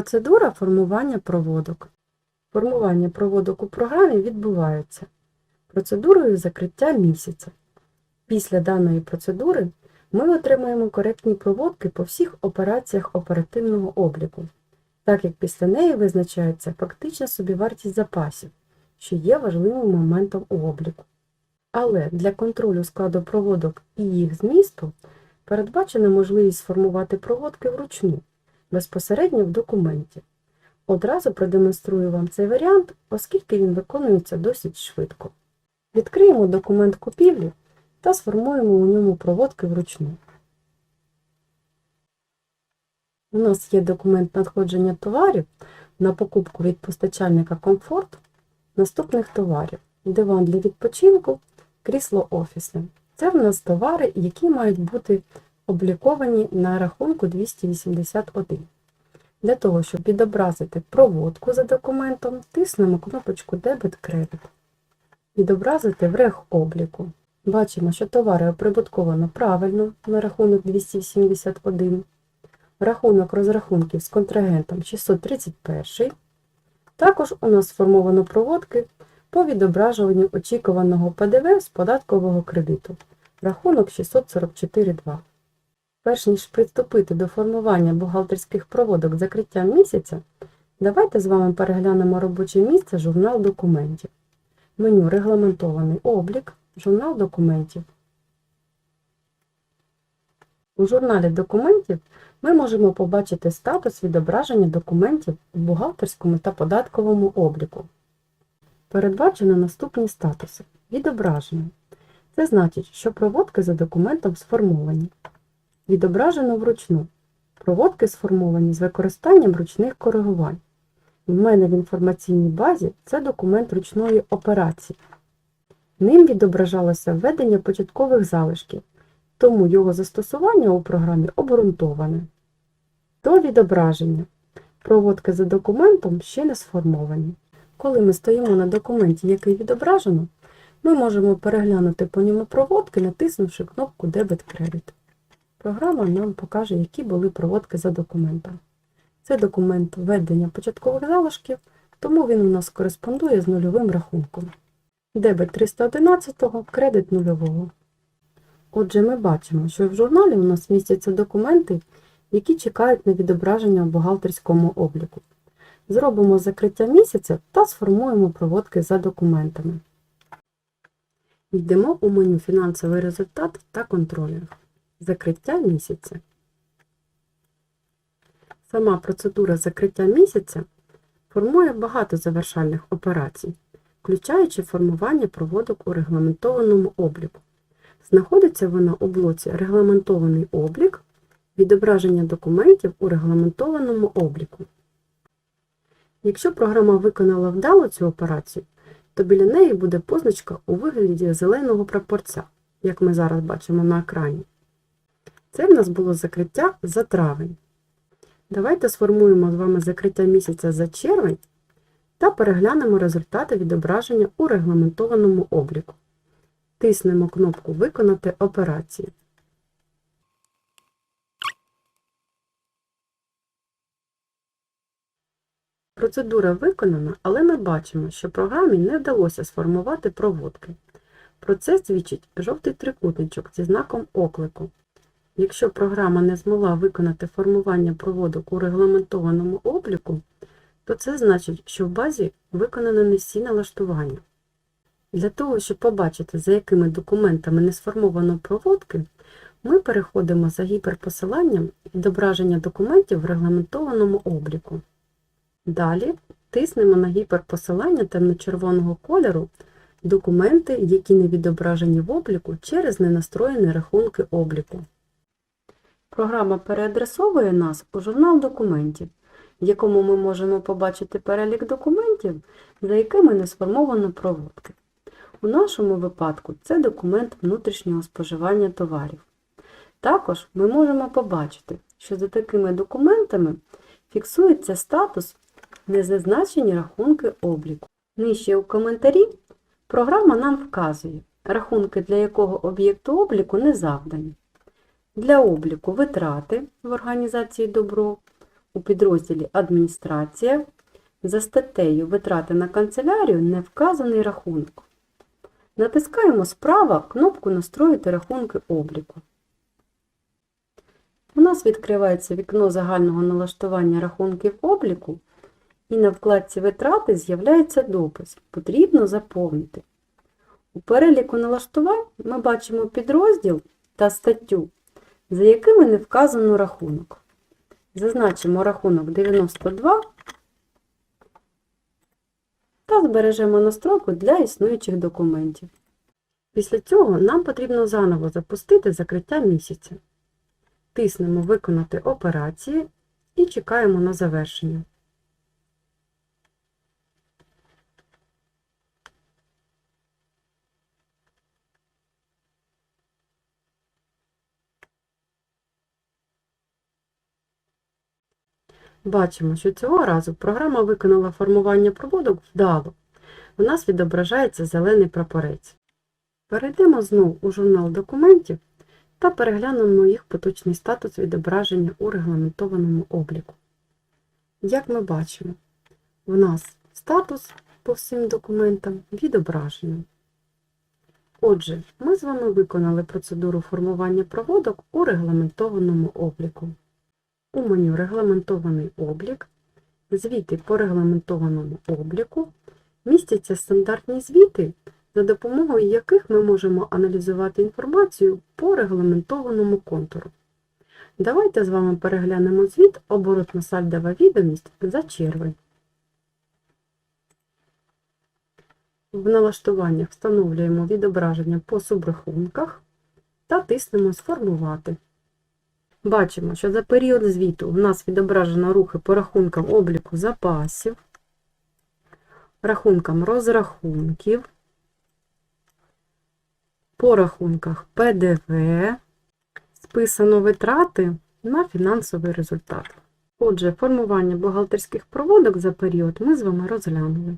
Процедура формування проводок. Формування проводок у програмі відбувається процедурою закриття місяця. Після даної процедури ми отримаємо коректні проводки по всіх операціях оперативного обліку, так як після неї визначається фактична собівартість запасів, що є важливим моментом у обліку. Але для контролю складу проводок і їх змісту передбачена можливість сформувати проводки вручну, безпосередньо в документі. Одразу продемонструю вам цей варіант, оскільки він виконується досить швидко. Відкриємо документ купівлі та сформуємо у ньому проводки вручну. У нас є документ надходження товарів на покупку від постачальника комфорт наступних товарів. Диван для відпочинку, крісло офісне. Це в нас товари, які мають бути обліковані на рахунку 281. Для того, щоб відобразити проводку за документом, тиснемо кнопочку Дебет Кредит. Відобразити в рех обліку. Бачимо, що товари оприбутковано правильно на рахунок 271, рахунок розрахунків з контрагентом 631. Також у нас сформовано проводки по відображенню очікуваного ПДВ з податкового кредиту. Рахунок 644.2. Перш ніж приступити до формування бухгалтерських проводок закриття місяця, давайте з вами переглянемо робоче місце журнал документів. Меню Регламентований облік, журнал документів. У журналі документів ми можемо побачити статус відображення документів у бухгалтерському та податковому обліку. Передбачено наступні статуси. Відображення. Це значить, що проводки за документом сформовані. Відображено вручну. Проводки сформовані з використанням ручних коригувань. В мене в інформаційній базі це документ ручної операції. Ним відображалося введення початкових залишків, тому його застосування у програмі обґрунтоване. До відображення. Проводки за документом ще не сформовані. Коли ми стоїмо на документі, який відображено, ми можемо переглянути по ньому проводки, натиснувши кнопку Дебет Кредит. Програма нам покаже, які були проводки за документом. Це документ введення початкових залишків, тому він у нас кореспондує з нульовим рахунком. Дебет 311, кредит нульового. Отже, ми бачимо, що в журналі у нас містяться документи, які чекають на відображення в бухгалтерському обліку. Зробимо закриття місяця та сформуємо проводки за документами. Йдемо у меню Фінансовий результат та контролінг. Закриття місяця. Сама процедура закриття місяця формує багато завершальних операцій, включаючи формування проводок у регламентованому обліку. Знаходиться вона у блоці Регламентований облік, відображення документів у регламентованому обліку. Якщо програма виконала вдало цю операцію, то біля неї буде позначка у вигляді зеленого прапорця, як ми зараз бачимо на екрані. Це в нас було закриття за травень. Давайте сформуємо з вами закриття місяця за червень та переглянемо результати відображення у регламентованому обліку. Тиснемо кнопку Виконати операції. Процедура виконана, але ми бачимо, що програмі не вдалося сформувати проводки. Про це свідчить жовтий трикутничок зі знаком оклику. Якщо програма не змогла виконати формування проводок у регламентованому обліку, то це значить, що в базі виконано не всі налаштування. Для того, щоб побачити, за якими документами не сформовано проводки, ми переходимо за гіперпосиланням відображення документів в регламентованому обліку. Далі тиснемо на гіперпосилання темно-червоного кольору документи, які не відображені в обліку через ненастроєні рахунки обліку. Програма переадресовує нас у журнал документів, в якому ми можемо побачити перелік документів, за якими не сформовано проводки. У нашому випадку це документ внутрішнього споживання товарів. Також ми можемо побачити, що за такими документами фіксується статус незазначені рахунки обліку. Нижче у коментарі програма нам вказує, рахунки для якого об'єкту обліку не завдані. Для обліку витрати в організації добро, у підрозділі Адміністрація за статтею Витрати на канцелярію не вказаний рахунок. Натискаємо справа кнопку Настроїти рахунки обліку. У нас відкривається вікно загального налаштування рахунків обліку, і на вкладці Витрати з'являється допис Потрібно заповнити. У переліку налаштувань ми бачимо підрозділ та статтю, за якими не вказано рахунок. Зазначимо рахунок 92 та збережемо настройку для існуючих документів. Після цього нам потрібно заново запустити закриття місяця. Тиснемо Виконати операції і чекаємо на завершення. Бачимо, що цього разу програма виконала формування проводок вдало. У нас відображається зелений прапорець. Перейдемо знову у журнал документів та переглянемо їх поточний статус відображення у регламентованому обліку. Як ми бачимо, у нас статус по всім документам відображений. Отже, ми з вами виконали процедуру формування проводок у регламентованому обліку. У меню Регламентований облік, звіти по регламентованому обліку містяться стандартні звіти, за допомогою яких ми можемо аналізувати інформацію по регламентованому контуру. Давайте з вами переглянемо звіт оборотно-сальдова відомість за червень. В налаштуваннях встановлюємо відображення по субрахунках та тиснемо Сформувати. Бачимо, що за період звіту в нас відображено рухи по рахункам обліку запасів, рахункам розрахунків, по рахунках ПДВ, списано витрати на фінансовий результат. Отже, формування бухгалтерських проводок за період ми з вами розглянули.